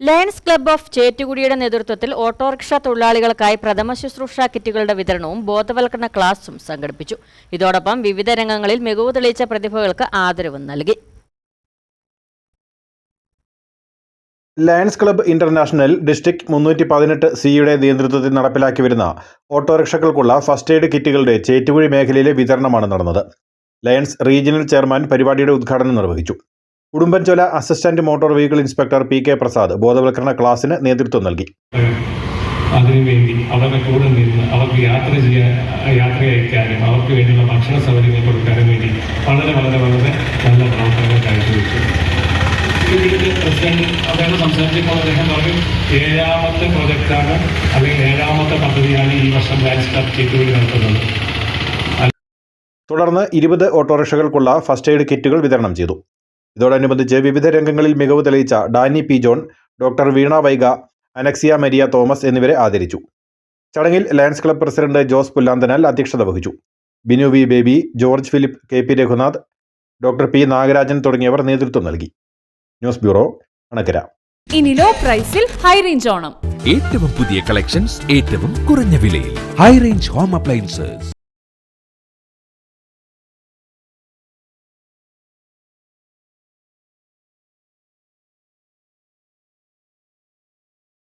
Lions club of ചേറ്റുകുടിയുടെ നേതൃത്വത്തിൽ autorickshaw തൊഴിലാളികൾക്കായി പ്രഥമ ശുശ്രൂഷ കിറ്റുകളുടെ വിതരണവും ബോധവൽക്കരണ ക്ലാസും സംഘടിപ്പിച്ചു. ഇതോടൊപ്പം വിവിധ രംഗങ്ങളിൽ മികവ് തെളിയിച്ച പ്രതിഭകൾക്ക് ആദരവും നൽകി. ലയൺസ് ക്ലബ്ബ് ഇന്റർനാഷണൽ ഡിസ്ട്രിക്ട് മുന്നൂറ്റി പതിനെട്ട് സിയുടെ നേതൃത്വത്തിൽ നടപ്പിലാക്കി വരുന്ന ഓട്ടോറിക്ഷകൾക്കുള്ള ഫസ്റ്റ് എയ്ഡ് കിറ്റുകളുടെ ചേറ്റുകുഴി മേഖലയിലെ വിതരണമാണ് നടന്നത്. ലയൺസ് റീജിയണൽ ചെയർമാൻ പരിപാടിയുടെ ഉദ്ഘാടനം നിർവഹിച്ചു. Udumbanchola assistant motor vehicle inspector P K Prasad ബോധവൽക്കരണ ക്ലാസ്സിന് നേതൃത്വം നൽകി. അതിനുവേണ്ടി അവരുടെ കൂടെ നിന്ന് അവർക്ക് യാത്ര ചെയ്യാൻ യാത്ര അയക്കാനും അവർക്ക് വേണ്ടിയുള്ള ഭക്ഷണ സൗകര്യങ്ങൾ കൊടുക്കാനും വേണ്ടി വളരെ വളരെ വളരെ നല്ല പ്രവർത്തനങ്ങൾ കാഴ്ചവെച്ചു. ഇതിന്റെ പ്രസിഡന്റ് അദ്ദേഹം സംസാരിച്ചപ്പോൾ അദ്ദേഹം പറഞ്ഞു ഏഴാമത്തെ പ്രൊജക്റ്റാണ് അല്ലെങ്കിൽ ഏഴാമത്തെ പദ്ധതിയാണ് ഈ വർഷം ലയൻസ് സ്റ്റാർ നടത്തുന്നത്. തുടർന്ന് ഇരുപത് ഓട്ടോറിക്ഷകൾക്കുള്ള ഫസ്റ്റ് എയ്ഡ് കിറ്റുകൾ വിതരണം ചെയ്തു. ഇതോടനുബന്ധിച്ച് വിവിധ രംഗങ്ങളിൽ മികവ് തെളിയിച്ച Danny P John doctor Veena Vaiga Anaxia Maria Thomas എന്നിവരെ ആദരിച്ചു. ചടങ്ങിൽ Lions club president Jose Pullanthanal അധ്യക്ഷത വഹിച്ചു. Binu V Baby George Philip K P Raghunath doctor P Nagarajan തുടങ്ങിയവർ നേതൃത്വം നൽകി. News bureau Anakkara. ഇനി ലോ പ്രൈസിൽ ഹൈ റേഞ്ച് ഓണം. ഏറ്റവും പുതിയ കളക്ഷൻസ് ഏറ്റവും കുറഞ്ഞ വിലയിൽ. High range home appliances.